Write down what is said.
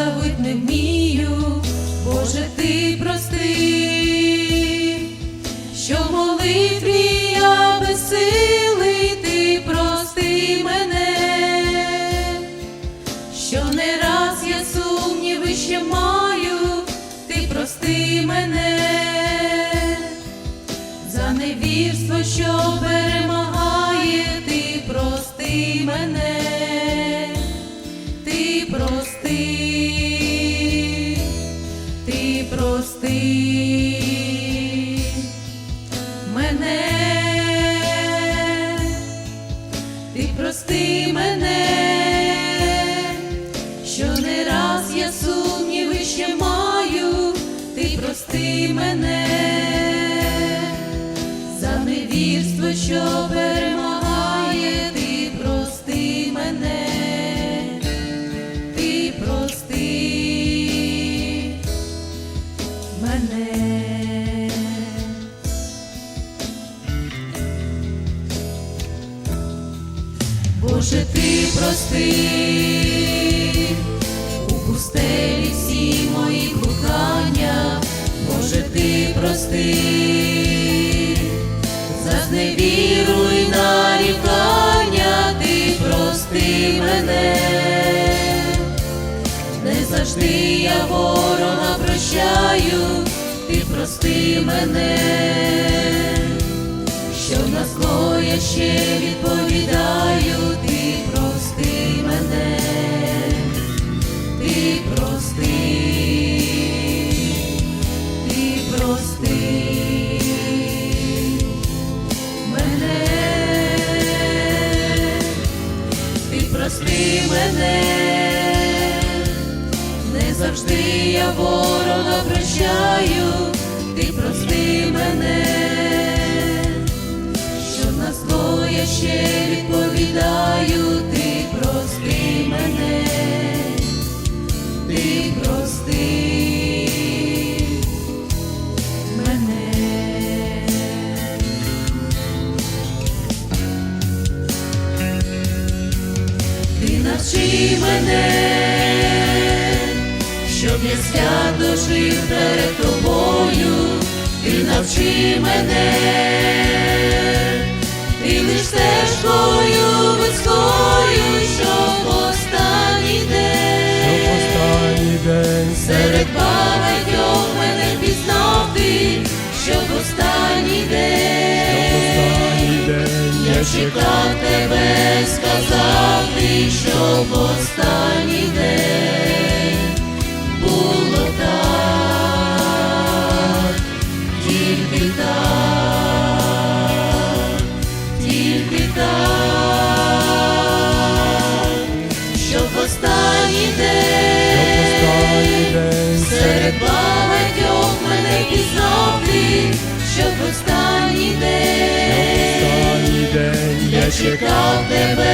давить не вмію, Боже, ти прости, що в молитві я без сили, ти прости мене, що не раз я сумніви ще маю, ти прости мене, за невірство, що перемагає, ти прости мене ти прости. Мене, що не раз я сумніви ще маю, ти прости мене за невірство, що перемагає, мене. Боже, ти прости. У пустелі всі мої кохання, Боже, ти прости. За зневіру нарікання, ти прости мене, не завжди я ворога прощаю, ти прости мене що на зло я ще відповідаю, я ворога прощаю, ти прости мене. Що на зло ще відповідаю, ти прости мене, ти прости мене. Ти навчи мене, я свято жив перед тобою, ти навчи мене, ти лиш стежкою вузькою, щоб останній Щоб день останній день серед багатьох мене впізнав ти, щоб останній день. останній день Я чекав тебе, сказав ти, щоб останній день чекав